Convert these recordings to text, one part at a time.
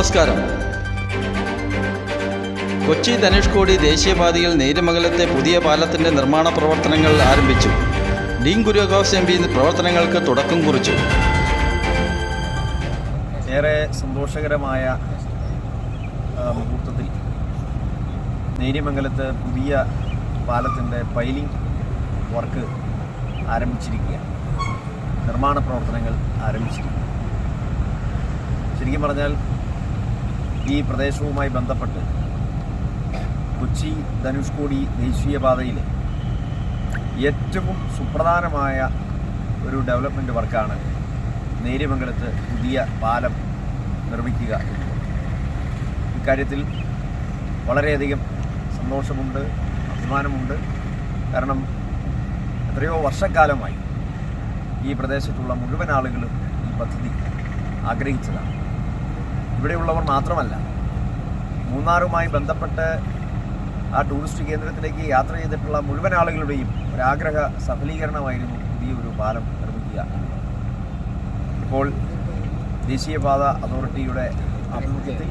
നമസ്കാരം. കൊച്ചി ധനുഷ്കോടി ദേശീയപാതയിൽ നേരുമംഗലത്തെ പുതിയ പാലത്തിന്റെ നിർമ്മാണ പ്രവർത്തനങ്ങൾ ആരംഭിച്ചു. ഡീൻ ഗുരുഗോസ് എം പി പ്രവർത്തനങ്ങൾക്ക് തുടക്കം കുറിച്ചു. ഏറെ സന്തോഷകരമായ മുഹൂർത്തത്തിൽ നേര്യമംഗലത്ത് പുതിയ പാലത്തിന്റെ പൈലിംഗ് വർക്ക് ആരംഭിച്ചിരിക്കുകയാണ്. നിർമ്മാണ പ്രവർത്തനങ്ങൾ ആരംഭിച്ചിരിക്കുന്നു. ശരിക്കും പറഞ്ഞാൽ ഈ പ്രദേശവുമായി ബന്ധപ്പെട്ട് കൊച്ചി ധനുഷ്കോടി ദേശീയപാതയിലെ ഏറ്റവും സുപ്രധാനമായ ഒരു ഡെവലപ്മെന്റ് വർക്കാണ് നേര്യമംഗലത്ത് പുതിയ പാലം നിർമ്മിക്കുക എന്നുള്ളത് ഇക്കാര്യത്തിൽ വളരെയധികം സന്തോഷമുണ്ട് അഭിമാനമുണ്ട്. കാരണം എത്രയോ വർഷക്കാലമായി ഈ പ്രദേശത്തുള്ള മുഴുവൻ ആളുകളും ഈ പദ്ധതി ആഗ്രഹിച്ചതാണ്. ഇവിടെയുള്ളവർ മാത്രമല്ല മൂന്നാറുമായി ബന്ധപ്പെട്ട് ആ ടൂറിസ്റ്റ് കേന്ദ്രത്തിലേക്ക് യാത്ര ചെയ്തിട്ടുള്ള മുഴുവൻ ആളുകളുടെയും ഒരാഗ്രഹ സഫലീകരണമായിരുന്നു പുതിയൊരു പാലം നിർമ്മിക്കുക ഇപ്പോൾ ദേശീയപാത അതോറിറ്റിയുടെ ആഭിമുഖ്യത്തിൽ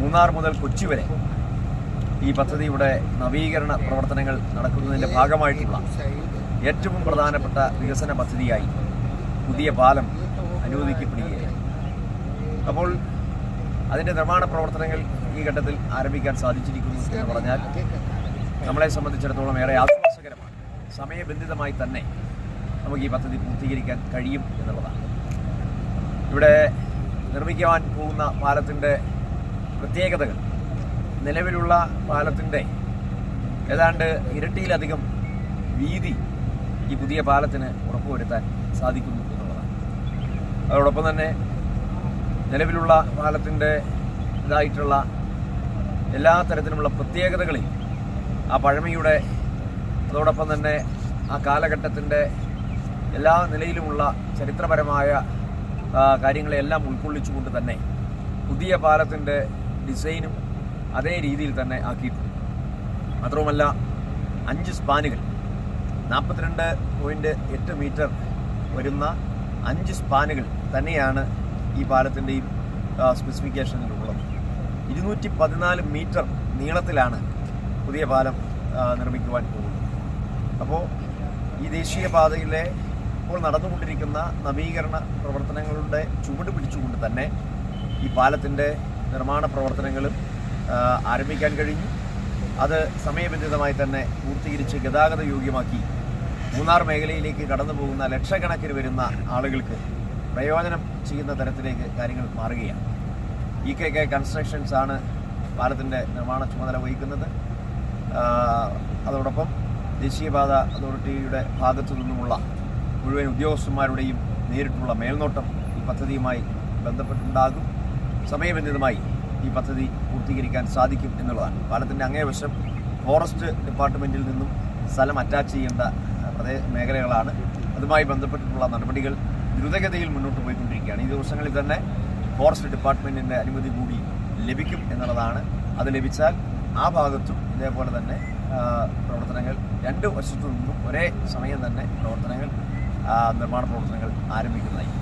മൂന്നാർ മുതൽ കൊച്ചി വരെ ഈ പദ്ധതിയുടെ നവീകരണ പ്രവർത്തനങ്ങൾ നടക്കുന്നതിന്റെ ഭാഗമായിട്ടുള്ള ഏറ്റവും പ്രധാനപ്പെട്ട വികസന പദ്ധതിയായി പുതിയ പാലം അനുവദിക്കപ്പെടുകയാണ്. അപ്പോൾ അതിന്റെ നിർമ്മാണ പ്രവർത്തനങ്ങൾ ഈ ഘട്ടത്തിൽ ആരംഭിക്കാൻ സാധിച്ചിരിക്കുന്നു എന്ന് പറഞ്ഞാൽ നമ്മളെ സംബന്ധിച്ചിടത്തോളം ഏറെ ആശ്വാസകരമാണ് സമയബന്ധിതമായി തന്നെ നമുക്ക് ഈ പദ്ധതി പൂർത്തീകരിക്കാൻ കഴിയും എന്നുള്ളതാണ്. ഇവിടെ നിർമ്മിക്കുവാൻ പോകുന്ന പാലത്തിന്റെ പ്രത്യേകതകൾ. നിലവിലുള്ള പാലത്തിന്റെ ഏതാണ്ട് ഇരട്ടിയിലധികം വീതി ഈ പുതിയ പാലത്തിന് ഉറപ്പുവരുത്താൻ സാധിക്കുന്നു എന്നുള്ളതാണ്. അതോടൊപ്പം തന്നെ നിലവിലുള്ള പാലത്തിന്റെ ഇതായിട്ടുള്ള എല്ലാ തരത്തിലുമുള്ള പ്രത്യേകതകളിൽ ആ പഴമയുടെ അതോടൊപ്പം തന്നെ ആ കാലഘട്ടത്തിന്റെ എല്ലാ നിലയിലുമുള്ള ചരിത്രപരമായ കാര്യങ്ങളെല്ലാം ഉൾക്കൊള്ളിച്ചുകൊണ്ട് തന്നെ പുതിയ പാലത്തിന്റെ ഡിസൈനും അതേ രീതിയിൽ തന്നെ ആക്കിയിട്ടുണ്ട്. മാത്രവുമല്ല അഞ്ച് സ്പാനുകൾ നാൽപ്പത്തിരണ്ട് പോയിന്റ് എട്ട് മീറ്റർ വരുന്ന അഞ്ച് സ്പാനുകൾ തന്നെയാണ് ഈ പാലത്തിന്റെയും സ്പെസിഫിക്കേഷനിലുള്ളത് ഇരുന്നൂറ്റി പതിനാല് മീറ്റർ നീളത്തിലാണ് പുതിയ പാലം നിർമ്മിക്കുവാൻ പോകുന്നത്. അപ്പോൾ ഈ ദേശീയപാതയിലെ ഇപ്പോൾ നടന്നുകൊണ്ടിരിക്കുന്ന നവീകരണ പ്രവർത്തനങ്ങളുടെ ചുവട് പിടിച്ചുകൊണ്ട് തന്നെ ഈ പാലത്തിന്റെ നിർമ്മാണ പ്രവർത്തനങ്ങളും ആരംഭിക്കാൻ കഴിഞ്ഞു. അത് സമയബന്ധിതമായി തന്നെ പൂർത്തീകരിച്ച് ഗതാഗത യോഗ്യമാക്കി മൂന്നാർ മേഖലയിലേക്ക് കടന്നു പോകുന്ന ലക്ഷക്കണക്കിന് വരുന്ന ആളുകൾക്ക് പ്രയോജനം ചെയ്യുന്ന തരത്തിലേക്ക് കാര്യങ്ങൾ മാറുകയാണ്. ഇ കെ കെ കൺസ്ട്രക്ഷൻസ് ആണ് പാലത്തിന്റെ നിർമ്മാണ ചുമതല വഹിക്കുന്നത്. അതോടൊപ്പം ദേശീയപാത അതോറിറ്റിയുടെ ഭാഗത്തു നിന്നുമുള്ള മുഴുവൻ ഉദ്യോഗസ്ഥന്മാരുടെയും നേരിട്ടുള്ള മേൽനോട്ടം ഈ പദ്ധതിയുമായി ബന്ധപ്പെട്ടുണ്ടാകും. സമയബന്ധിതമായി ഈ പദ്ധതി പൂർത്തീകരിക്കാൻ സാധിക്കും എന്നുള്ളതാണ്. പാലത്തിന്റെ അങ്ങേവശം ഫോറസ്റ്റ് ഡിപ്പാർട്ട്മെന്റിൽ നിന്നും സ്ഥലം അറ്റാച്ച് ചെയ്യേണ്ട പ്രദേശ പ്രദേ മേഖലകളാണ്. അതുമായി ബന്ധപ്പെട്ടിട്ടുള്ള നടപടികൾ ദ്രുതഗതിയിൽ മുന്നോട്ട് പോയിക്കൊണ്ടിരിക്കുകയാണ്. ഈ ദിവസങ്ങളിൽ തന്നെ ഫോറസ്റ്റ് ഡിപ്പാർട്ട്മെന്റിന്റെ അനുമതി കൂടി ലഭിക്കും എന്നുള്ളതാണ്. അത് ലഭിച്ചാൽ ആ ഭാഗത്തും ഇതേപോലെ തന്നെ പ്രവർത്തനങ്ങൾ രണ്ട് വശത്തു നിന്നും ഒരേ സമയം തന്നെ പ്രവർത്തനങ്ങൾ നിർമ്മാണ പ്രവർത്തനങ്ങൾ ആരംഭിക്കുന്നതായി